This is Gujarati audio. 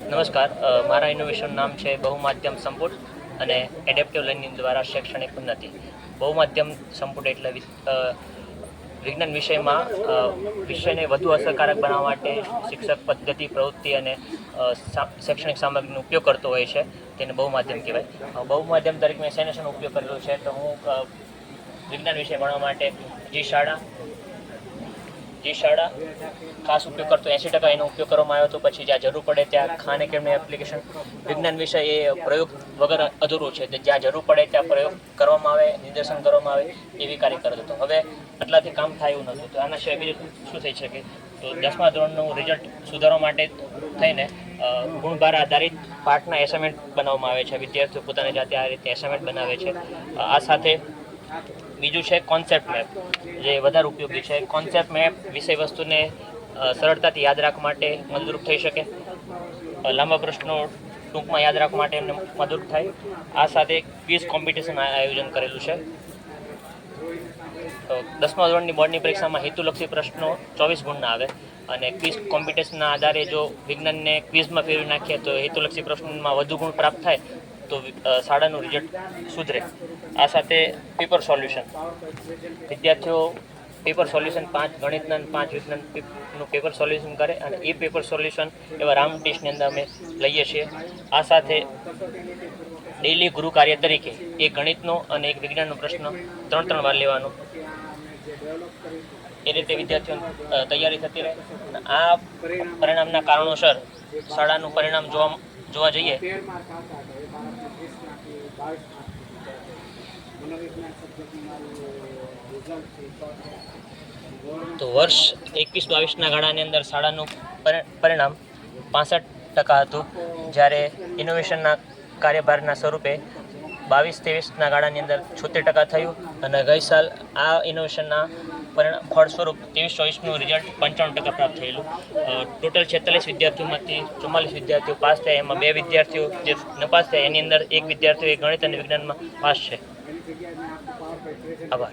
નમસ્કાર મારા ઇનોવેશન નામ છે બહુમાધ્યમ સંપુટ અને એડેપ્ટિવ લર્નિંગ દ્વારા શૈક્ષણિક ઉન્નતિ. બહુમાધ્યમ સંપુટ એટલે વિજ્ઞાન વિષયમાં વિષયને વધુ અસરકારક બનાવવા માટે શિક્ષક પદ્ધતિ, પ્રવૃત્તિ અને શૈક્ષણિક સામગ્રીનો ઉપયોગ કરતો હોય છે, તેને બહુમાધ્યમ કહેવાય. બહુમાધ્યમ તરીકે મેં શેનો શેનો ઉપયોગ કરેલો છે તો હું વિજ્ઞાન વિષય ભણવા માટે જી શાળા જી શાળા. ખાસ ઉપયોગ કરતો એંસી ટકા એનો ઉપયોગ કરવામાં આવ્યો હતો. પછી જ્યાં જરૂર પડે ત્યાં ખાન એકેડમી એપ્લિકેશન વિજ્ઞાન વિષય એ પ્રયોગ વગર અધૂરું છે. જ્યાં જરૂર પડે ત્યાં પ્રયોગ કરવામાં આવે, નિદર્શન કરવામાં આવે એવી કાર્ય કરતો હતો. હવે આટલાથી કામ થાય એવું નહોતું. તો આના સિવાય બીજું શું થઈ શકે? તો દસમા ધોરણનું રિઝલ્ટ સુધારવા માટે થઈને ગુણભાર આધારિત પાઠના એસાઇનમેન્ટ બનાવવામાં આવે છે. વિદ્યાર્થીઓ પોતાની જાતે આ રીતે એસાઇનમેન્ટ બનાવે છે. આ સાથે બીજું છે કોન્સેપ્ટ મેપ જે વધારે ઉપયોગી છે. કોન્સેપ્ટ મેપ વિષય વસ્તુને સરળતાથી યાદ રાખવા માટે મદદરૂપ થઈ શકે. લાંબા પ્રશ્નો ટૂંકમાં યાદ રાખવા માટે એમને મદદરૂપ થાય. આ સાથે ક્વિઝ કોમ્પિટિશન આયોજન કરેલું છે. તો દસમા ધોરણની બોર્ડની પરીક્ષામાં હેતુલક્ષી પ્રશ્નો ચોવીસ ગુણના આવે. અને ક્વિઝ કોમ્પિટિશનના આધારે જો વિજ્ઞાનને ક્વિઝમાં ફેરવી નાખીએ તો હેતુલક્ષી પ્રશ્નોમાં વધુ ગુણ પ્રાપ્ત થાય. તો શાળાનું રિઝલ્ટ સુધરે. આ સાથે પેપર સોલ્યુશન વિદ્યાર્થીઓ પેપર સોલ્યુશન પાંચ ગણિતના પાંચ વિજ્ઞાનનું પેપર સોલ્યુશન કરે અને એ પેપર સોલ્યુશન એવા રામ ટેસ્ટની અંદર અમે લઈએ છીએ. આ સાથે ડેલી ગૃહ કાર્ય તરીકે એક ગણિતનો અને એક વિજ્ઞાનનો પ્રશ્ન ત્રણ ત્રણ વાર લેવાનો. એ રીતે વિદ્યાર્થીઓની તૈયારી થતી રહે. આ પરિણામના કારણોસર શાળાનું પરિણામ જોવા જોવા જઈએ. તો વર્ષ એકવીસ બાવીસના ગાળાની અંદર શાળાનું પરિ- પરિણામ પાસઠ ટકા હતું. જ્યારે ઇનોવેશનના કાર્યભારના સ્વરૂપે બાવીસ ત્રેવીસના ગાળાની અંદર છોતેર ટકા થયું. અને ગઈ સાલ આ ઇનોવેશનના પરિણામ ફળ સ્વરૂપ ત્રેવીસ ચોવીસનું રિઝલ્ટ પંચાણું ટકા પ્રાપ્ત થયેલું. ટોટલ છેતાલીસ વિદ્યાર્થીઓમાંથી ચુમ્માલીસ વિદ્યાર્થીઓ પાસ થયા. એમાં બે વિદ્યાર્થીઓ જે નપાસ થયા. એની અંદર એક વિદ્યાર્થીઓ ગણિત અને વિજ્ઞાનમાં પાસ છે. આભાર.